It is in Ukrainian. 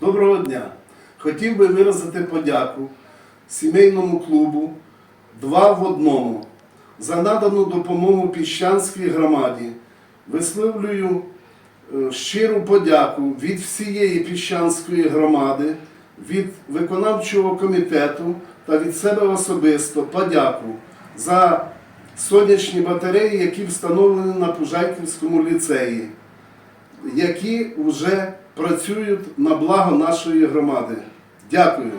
Доброго дня! Хотів би виразити подяку сімейному клубу Два в одному за надану допомогу Піщанській громаді. Висловлюю е, щиру подяку від всієї Піщанської громади, від виконавчого комітету та від себе особисто подяку за сонячні батареї, які встановлені на Пужайківському ліцеї які вже працюють на благо нашої громади. Дякую.